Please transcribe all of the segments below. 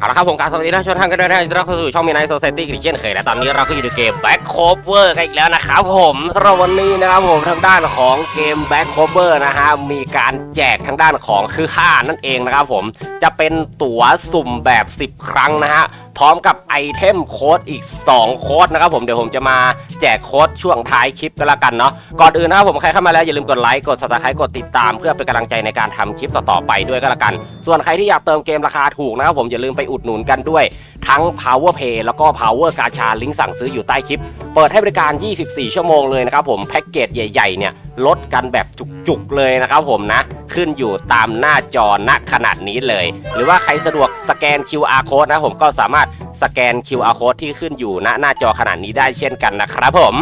เอาละครับผมการสวัสดีท่านผู้ชมท่านกันด้วยนะต้อนรับเข้าสู่ช่องมีนายโซเซตี้กริเช่นเคยและตอนนี้เราก็อยู่ในเกมแบ็คโคเวอร์กันอีกแล้วนะครับผมสำหรับวันนี้นะครับผมทางด้านของเกมแบ็คโคเวอร์นะฮะมีการแจกทางด้านของคือค่านั่นเองนะครับผมจะเป็นตั๋วสุ่มแบบ 10 ครั้งนะฮะพร้อมกับไอเทมโค้ดอีก 2 โค้ดนะครับผมเดี๋ยวผมจะมาแจกโค้ดช่วงท้ายคลิปกันละกันเนาะก่อนอื่นนะครับผมใครเข้ามาแล้วอย่าลืมกดไลค์กด subscribe กดติดตาม เพื่อเป็นกำลังใจในการทำคลิปต่อๆไปด้วยก็แล้วกัน ส่วนใครที่อยากเติมเกมราคาถูกนะครับผมอย่าลืมไปอุดหนุนกันด้วย ทั้ง Power Pay แล้วก็ Power กาชาลิงก์สั่งซื้ออยู่ใต้คลิป เปิดให้บริการ 24 ชั่วโมงเลยนะครับผมแพ็กเกจใหญ่ๆเนี่ยลดกันแบบจุกๆเลยนะครับผมนะ ขึ้นอยู่ตามหน้าจอณขนาดนี้เลย หรือว่าใครสะดวกสแกน QR code นะผมก็สามารถสแกน QR code ที่ขึ้นอยู่ณหน้าจอขนาดนี้ได้เช่นกันนะครับผม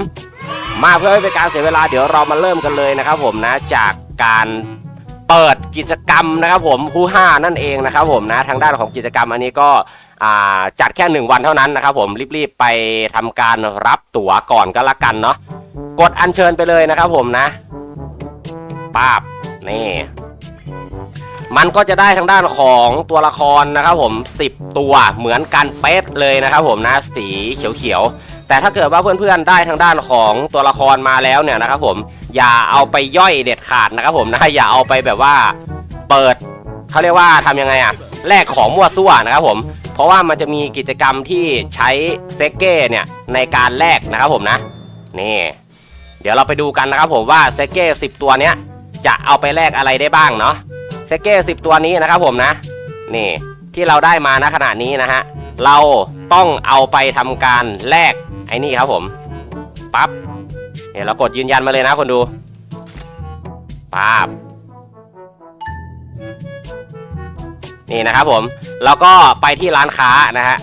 มาเพื่อไม่เป็นการเสียเวลาเดี๋ยวเรามาเริ่มกันเลยนะครับผมนะจากการเปิดกิจกรรมนะครับผมผู้ห้านั่นเองนะครับผมนะทางด้านของกิจกรรมอันนี้ก็จัดแค่หนึ่งวันเท่านั้นนะครับผมรีบๆไปทำการรับตั๋วก่อนก็แล้วกันเนาะ กดอัญเชิญไปเลยนะครับผมนะป้าบนี่ มันก็จะได้ทางด้านของตัวละครนะครับผม 10 ตัวเหมือนกันเป๊ะเลยนะครับผมนะสีเขียวๆแต่ถ้าเกิดว่าเพื่อนๆได้ทางด้านของตัวละครมาแล้วเนี่ยนะครับผมอย่าเอาไปย่อยเด็ดขาดนะครับผมนะอย่าเอาไปแบบว่าเปิดเขาเรียกว่าทำยังไงอะแลกของมั่วซั่วนะครับผม เพราะว่ามันจะมีกิจกรรมที่ใช้เซกเก้เนี่ยในการแลกนะครับผมนะนี่ เดี๋ยวเราไปดูกันนะครับผมว่าเซกเก้สิตัวเนี้ยจะเอาไปแลกอะไรได้บ้างเนาะเซเก้สิบตัวนี้นะครับผมนะนี่ที่เราได้มาณขณะนี้นะฮะเราต้องเอาไปทำการแลกไอ้นี่ครับผมปั๊บเดี๋ยวเรากดยืนยันมาเลยนะคนดูปั๊บนี่นะครับผมเราก็ไปที่ร้านค้านะฮะ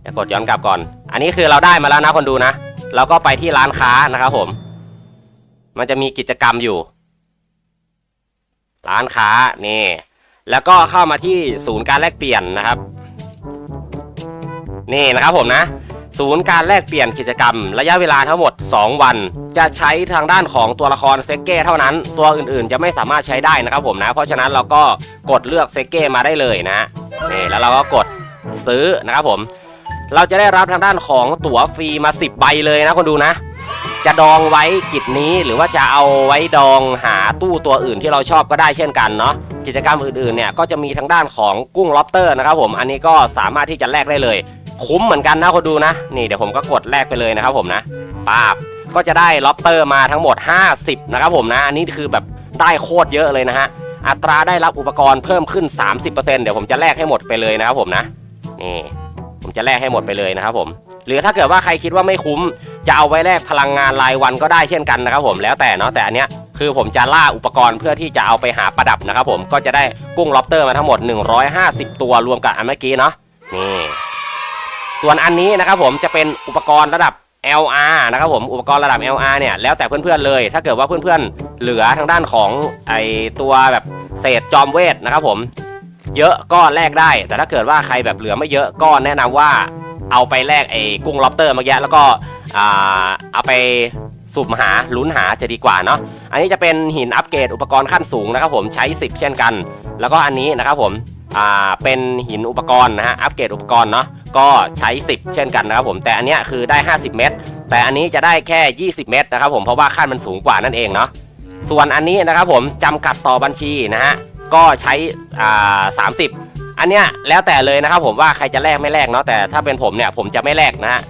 เดี๋ยวกดย้อนกลับก่อน อันนี้คือเราได้มาแล้วนะคนดูนะ เราก็ไปที่ร้านค้านะครับผม มันจะมีกิจกรรมอยู่ ร้านค้านี่ แล้วก็เข้ามาที่ศูนย์การแลกเปลี่ยนนะครับ นี่นะครับผมนะ ศูนย์การแลกเปลี่ยนกิจกรรม ระยะเวลาทั้งหมด 2 วัน จะใช้ทางด้านของตัวละครเซกเก้เท่านั้น ตัวอื่นๆ จะไม่สามารถใช้ได้นะครับผมนะ เพราะฉะนั้นเราก็กดเลือกเซกเก้มาได้เลยนะนี่แล้วเราก็กดซื้อนะครับผม เราจะได้รับทางด้านของตั๋วฟรีมา 10 ใบเลยนะคนดูนะ จะดองไว้กิจนี้หรือว่าจะเอาไว้ดองหาตู้ตัวอื่นที่เราชอบก็ได้เช่นกันเนาะกิจกรรมอื่นๆเนี่ยก็จะมีทางด้านของกุ้งล็อบเตอร์นะครับผมอันนี้ก็สามารถที่จะแลกได้เลย คุ้มเหมือนกันนะคนดูนะ นี่เดี๋ยวผมก็กดแลกไปเลยนะครับผมนะป้าบก็จะได้ล็อบเตอร์มาทั้งหมด 50 นะครับผมนะ อันนี้คือแบบได้โคตรเยอะเลยนะฮะ อัตราได้รับอุปกรณ์เพิ่มขึ้น 30%เดี๋ยวผมจะแลกให้หมดไปเลยนะครับผมนะ นี่ ผมจะแลกให้หมดไปเลยนะครับผมหรือถ้าเกิดว่าใครคิดว่าไม่คุ้ม จะเอาไว้แลกพลังงานรายวันก็ได้เช่นกันนะครับผมแล้วแต่เนาะแต่อันเนี้ยคือผมจะล่าอุปกรณ์เพื่อที่จะเอาไปหาประดับนะครับผมก็จะได้กุ้งล็อบเตอร์มาทั้งหมด 150 ตัวรวมกับอันเมื่อกี้เนาะนี่ส่วนอันนี้นะครับผมจะเป็นอุปกรณ์ระดับ LR นะครับผมอุปกรณ์ระดับ LR เนี่ยแล้วแต่เพื่อนๆเลย ถ้าเกิดว่าเพื่อนๆเหลือทางด้านของไอตัวแบบเศษจอมเวทนะครับผม เยอะก็แลกได้ แต่ถ้าเกิดว่าใครแบบเหลือไม่เยอะก็แนะนำว่าเอาไปแลกไอ้กุ้งล็อบเตอร์เมื่อกี้แล้วก็เอาไปสุ่มหาลุ้นหาจะดีกว่าเนาะอันนี้จะเป็นหินอัปเกรดอุปกรณ์ขั้นสูงนะครับผมใช้ 10 เช่นกัน แล้วก็อันนี้นะครับผมอ่าเป็นหินอุปกรณ์นะฮะอัปเกรดอุปกรณ์เนาะก็ใช้ 10 เช่นกันนะครับผมแต่อันนี้คือได้ 50 เม็ดแต่อันนี้จะได้แค่ 20 เม็ดนะครับผมเพราะว่าขั้นมันสูงกว่านั่นเองเนาะส่วนอันนี้นะครับผมจำกัดต่อบัญชีนะฮะ ก็ใช้อ่าสามสิบอันเนี้ยแล้วแต่เลยนะครับผมว่าใครจะแลกไม่แลกเนาะแต่ถ้าเป็นผมเนี่ยผมจะไม่แลกนะฮะ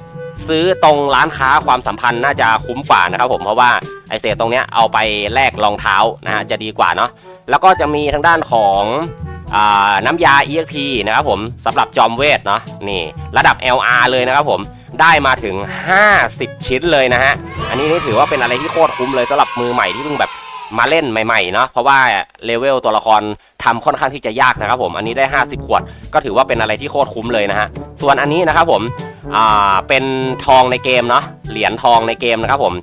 ซื้อตรงร้านค้าความสัมพันธ์น่าจะคุ้มกว่านะครับผมเพราะว่าไอเศษตรงเนี้ยเอาไปแลกรองเท้านะฮะจะดีกว่าเนาะแล้วก็จะมีทางด้านของอน้ำยา EXP นะครับผมสำหรับจอมเวทเนาะนี่ระดับ LR เลยนะครับผมได้มาถึง 50 ชิ้นเลยนะฮะ อันนี้นี่ถือว่าเป็นอะไรที่โคตรคุ้มเลยสำหรับมือใหม่ที่เพิ่งแบบ มาเล่นใหม่ๆเนาะเพราะว่าเลเวลตัวละครทำค่อนข้างที่จะยากนะครับผมอันนี้ได้ 50 ขวด ก็ถือว่าเป็นอะไรที่โคตรคุ้มเลยนะฮะส่วนอันนี้นะครับผมอ่าเป็นทองในเกมเนาะเหรียญทองในเกมนะครับผม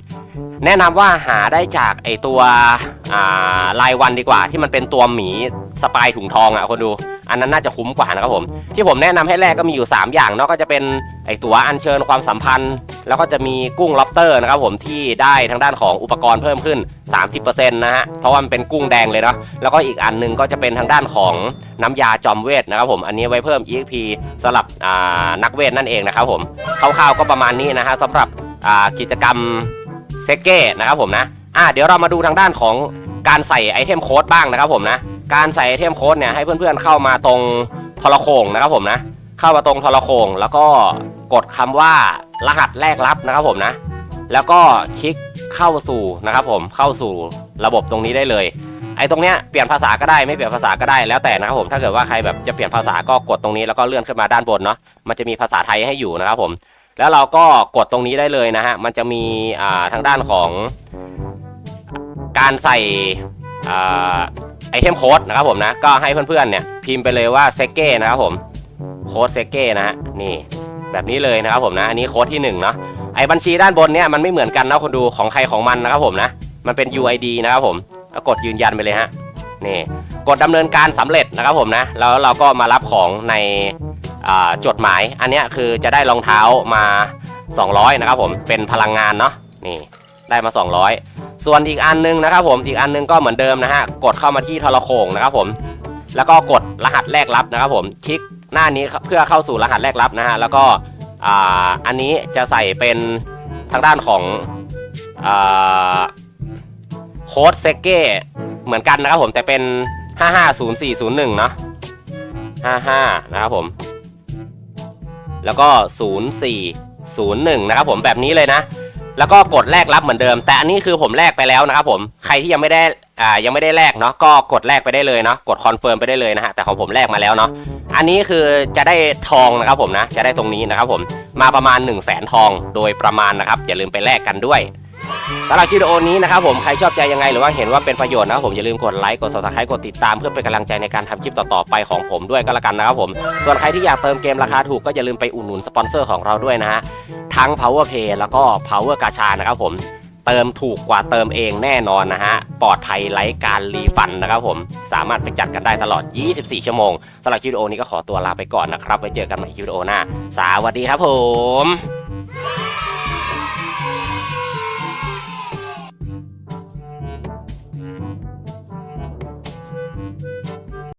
แนะนำว่าหาได้จากไอตัวอ่ารายวันดีกว่า ที่มันเป็นตัวหมีสปายถุงทองอะคนดู อันนั้นน่าจะคุ้มกว่านะครับผม ที่ผมแนะนำให้แรกก็มีอยู่ 3 อย่างเนาะก็จะเป็นไอตัวอัญเชิญความสัมพันธ์ แล้วก็จะมีกุ้งล็อบเตอร์นะครับผมที่ได้ทางด้านของอุปกรณ์เพิ่มขึ้น 30%นะฮะเพราะว่ามันเป็นกุ้งแดงเลยเนาะแล้วก็อีกอันหนึงก็จะเป็นทางด้านของน้ำยาจอมเวทนะครับผมอันนี้ไว้เพิ่ม EXP สำหรับนักเวทนั่นเองนะครับผมคร่าวๆก็ประมาณนี้นะฮะสำหรับกิจกรรม เซเก้นะครับผมนะอะเดี๋ยวเรามาดูทางด้านของการใส่ไอเทมโค้ดบ้างนะครับผมนะการใส่ไอเทมโค้ดเนี่ยให้เพื่อนๆเข้ามาตรงทรโขงนะครับผมนะ เข้ามาตรงทรโขงแล้วก็กดคำว่ารหัสแรกรับนะครับผมนะ แล้วก็คลิกเข้าสู่นะครับผมเข้าสู่ระบบตรงนี้ได้เลย ไอ้ตรงเนี้ยเปลี่ยนภาษาก็ได้ไม่เปลี่ยนภาษาก็ได้แล้วแต่นะครับผมถ้าเกิดว่าใครแบบจะเปลี่ยนภาษาก็กดตรงนี้แล้วก็เลื่อนขึ้นมาด้านบนเนาะมันจะมีภาษาไทยให้อยู่นะครับผม แล้วเราก็กดตรงนี้ได้เลยนะฮะ มันจะมีทางด้านของการใส่ไอเทมโค้ดนะครับผมนะ ก็ให้เพื่อนๆเนี่ยพิมพ์ไปเลยว่าเซเก้นะครับผม โค้ดเซเก้นะฮะ นี่แบบนี้เลยนะครับผมนะ อันนี้โค้ดที่หนึ่งเนาะ ไอบัญชีด้านบนเนี่ยมันไม่เหมือนกันนะคนดูของใครของมันนะครับผมนะ มันเป็น UID นะครับผมแล้วกดยืนยันไปเลยฮะ นี่ กดดำเนินการสำเร็จนะครับผมนะ แล้วเราก็มารับของใน จดหมาย อันนี้คือจะได้รองเท้ามา 200 นะครับผม เป็นพลังงานเนาะ นี่ ได้มา 200 ส่วนอีกอันนึงนะครับผม อีกอันนึงก็เหมือนเดิมนะฮะ กดเข้ามาที่ทรโขงนะครับผม แล้วก็กดรหัสแรกรับนะครับผม คลิกหน้านี้เพื่อเข้าสู่รหัสแรกรับนะฮะ แล้วก็อันนี้จะใส่เป็นทางด้านของอโค้ดเซเก้เหมือนกันนะครับผมแต่เป็น 550401 เนาะ55 นะครับผม แล้วก็ 0401 นะครับผมแบบนี้เลยนะ แล้วก็กดแลกรับเหมือนเดิม แต่อันนี้คือผมแลกไปแล้วนะครับผมใครที่ยังไม่ได้อ่ายังไม่ได้แลกเนาะก็กดแลกไปได้เลยเนาะกดคอนเฟิร์มไปได้เลยนะฮะแต่ของผมแลกมาแล้วเนาะอันนี้คือจะได้ทองนะครับผมนะจะได้ตรงนี้นะครับผมมาประมาณ 1 0 0 0 0แสนทองโดยประมาณนะครับอย่าลืมไปแลกกันด้วย สำหรับคลิปวิดีโอนี้นะครับผมใครชอบใจยังไงหรือว่าเห็นว่าเป็นประโยชน์นะครับผมอย่าลืมกดไลค์กด subscribe กดติดตามเพื่อเป็นกำลังใจในการทำคลิปต่อๆไปของผมด้วยก็แล้วกันนะครับผมส่วนใครที่อยากเติมเกมราคาถูกก็อย่าลืมไปอุดหนุนสปอนเซอร์ของเราด้วยนะฮะทั้ง power pay แล้วก็ power กาชานะครับผมเติมถูกกว่าเติมเองแน่นอนนะฮะ ปลอดภัยไร้การรีฟันนะครับผม สามารถไปจัดกันได้ตลอด 24 ชั่วโมงสำหรับคลิปวิดีโอนี้ก็ขอตัวลาไปก่อนนะครับ ไว้เจอกันใหม่คลิปวิดีโอหน้า สวัสดีครับผม